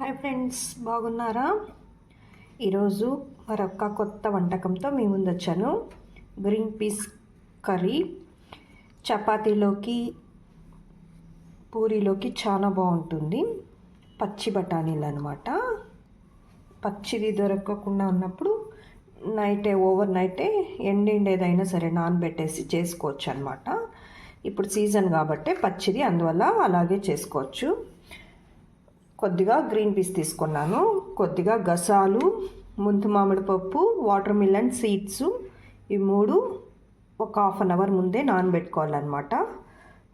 Hi friends బాగున్నారా? ఈరోజు మరొక కొత్త వంటకంతో మీ ముందు వచ్చాను గ్రీన్ పీస్ కర్రీ. చపాతీలోకి పూరీలోకి చాలా బాగుంటుంది. పచ్చి బఠానీలు అనమాట పచ్చిది దొరకకుండా ఉన్నప్పుడు నైటే ఓవర్ నైటే ఎండిండేదైనా సరే నానబెట్టేసి చేసుకోవచ్చు అనమాట ఇప్పుడు సీజన్ కాబట్టి పచ్చిది అందువల్ల అలాగే చేసుకోవచ్చు. కొద్దిగా గ్రీన్ పీస్ తీసుకున్నాను. కొద్దిగా గసాలు ముందు మామిడి పప్పు వాటర్ మిలన్ సీడ్స్ ఈ మూడు ఒక హాఫ్ అన్ అవర్ ముందే నానబెట్టుకోవాలన్నమాట.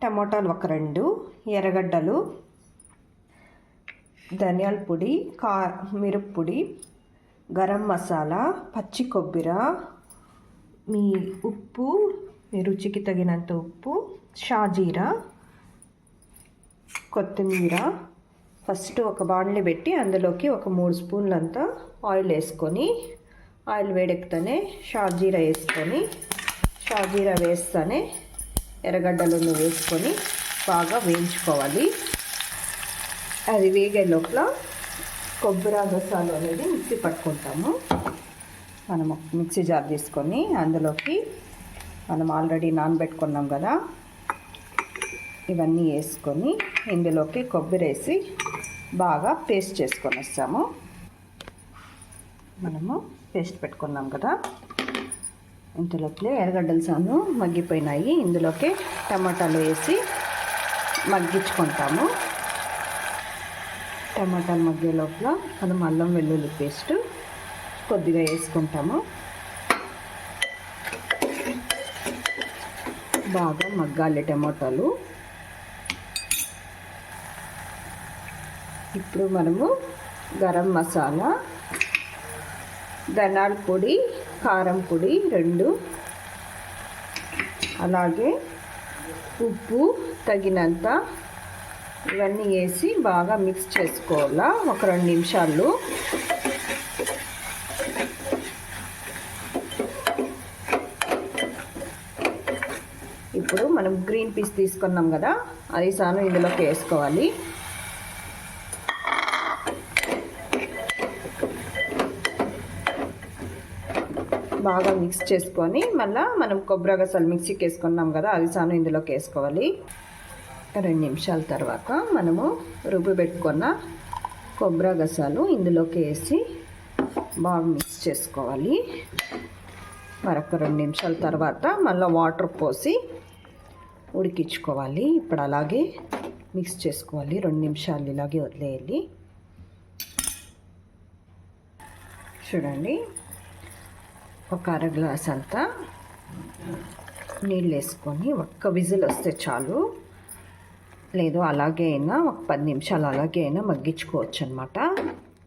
టమాటాలు ఒక రెండు ఎర్రగడ్డలు ధనియాల పొడి కా మిరప్పొడి గరం మసాలా పచ్చి కొబ్బరి మీ ఉప్పు మీ రుచికి తగినంత ఉప్పు షాజీరా కొత్తిమీర ఫస్ట్ ఒక బాండ్లీ పెట్టి అందులోకి ఒక మూడు స్పూన్లంతా ఆయిల్ వేసుకొని ఆయిల్ వేడెక్కుతానే షాజీరా వేసుకొని షాజీరా వేస్తానే ఎర్రగడ్డలను వేసుకొని బాగా వేయించుకోవాలి. అది వేగే లోపల కొబ్బరి రసాలు అనేది మిక్సీ పట్టుకుంటాము. మనము మిక్సీ జార్ తీసుకొని అందులోకి మనం ఆల్రెడీ నానబెట్టుకున్నాం కదా ఇవన్నీ వేసుకొని ఇందులోకి కొబ్బరి వేసి బాగా పేస్ట్ చేసుకొని వస్తాము మనము పేస్ట్ పెట్టుకున్నాం కదా. ఇందులోకి ఎర్రగడ్డలు సాను మగ్గిపోయినాయి. ఇందులోకి టమాటాలు వేసి మగ్గించుకుంటాము. టమాటాలు మగ్గే లోపల మనం అల్లం వెల్లుల్లి పేస్ట్ కొద్దిగా వేసుకుంటాము. బాగా మగ్గాలి టమాటాలు. ఇప్పుడు మనము గరం మసాలా ధనాల పొడి కారం పొడి రెండు. అలాగే ఉప్పు తగినంత ఇవన్నీ వేసి బాగా మిక్స్ చేసుకోవాలా? ఒక రెండు నిమిషాలు. ఇప్పుడు మనం గ్రీన్ పీస్ తీసుకున్నాం కదా అది సాను ఇందులోకి వేసుకోవాలి. బాగా మిక్స్ చేసుకొని మళ్ళీ మనం కొబ్బరి గసాలు మిక్సీకి వేసుకున్నాం కదా అది సాను ఇందులోకి వేసుకోవాలి రెండు నిమిషాల తర్వాత మనము రుబ్బు పెట్టుకున్న కొబ్బరి గసాలు ఇందులోకి వేసి బాగా మిక్స్ చేసుకోవాలి. మరొక రెండు నిమిషాల తర్వాత మళ్ళీ వాటర్ పోసి ఉడికించుకోవాలి. ఇప్పుడు అలాగే మిక్స్ చేసుకోవాలి. రెండు నిమిషాలు ఇలాగే వదిలేయాలి. చూడండి. ఒక అర గ్లాస్ అంతా నీళ్ళు వేసుకొని ఒక్క విజిల్ వస్తే చాలు. లేదు అలాగే అయినా ఒక పది నిమిషాలు అలాగే అయినా మగ్గించుకోవచ్చు అనమాట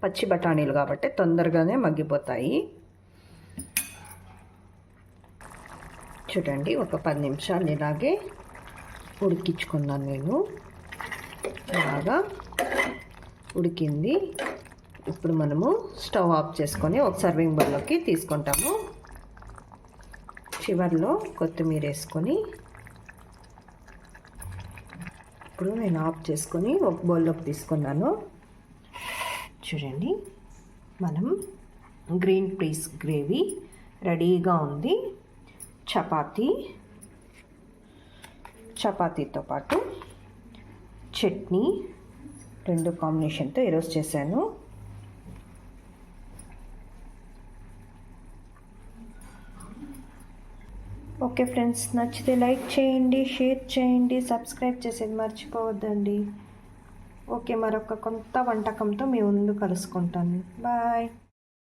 పచ్చి బఠానీలు కాబట్టి తొందరగానే మగ్గిపోతాయి. చూడండి ఒక పది నిమిషాలు ఇలాగే ఉడికించుకున్నాను నేను. బాగా ఉడికింది. ఇప్పుడు మనము స్టవ్ ఆఫ్ చేసుకొని ఒక సర్వింగ్ బౌల్లోకి తీసుకుంటాము. చివరిలో కొత్తిమీర వేసుకొని ఇప్పుడు నేను ఆఫ్ చేసుకొని ఒక బౌల్లోకి తీసుకున్నాను. చూడండి మనం గ్రీన్ పీస్ గ్రేవీ రెడీగా ఉంది. చపాతీ చపాతీతో పాటు చట్నీ రెండు కాంబినేషన్తో ఈరోజు చేశాను. ఓకే ఫ్రెండ్స్ నచ్చితే లైక్ చేయండి షేర్ చేయండి సబ్స్క్రైబ్ చేసేది మర్చిపోవద్దండి. ఓకే మరొక కొత్త వంటకంతో మీ ముందు కలుసుకుంటాను. బాయ్.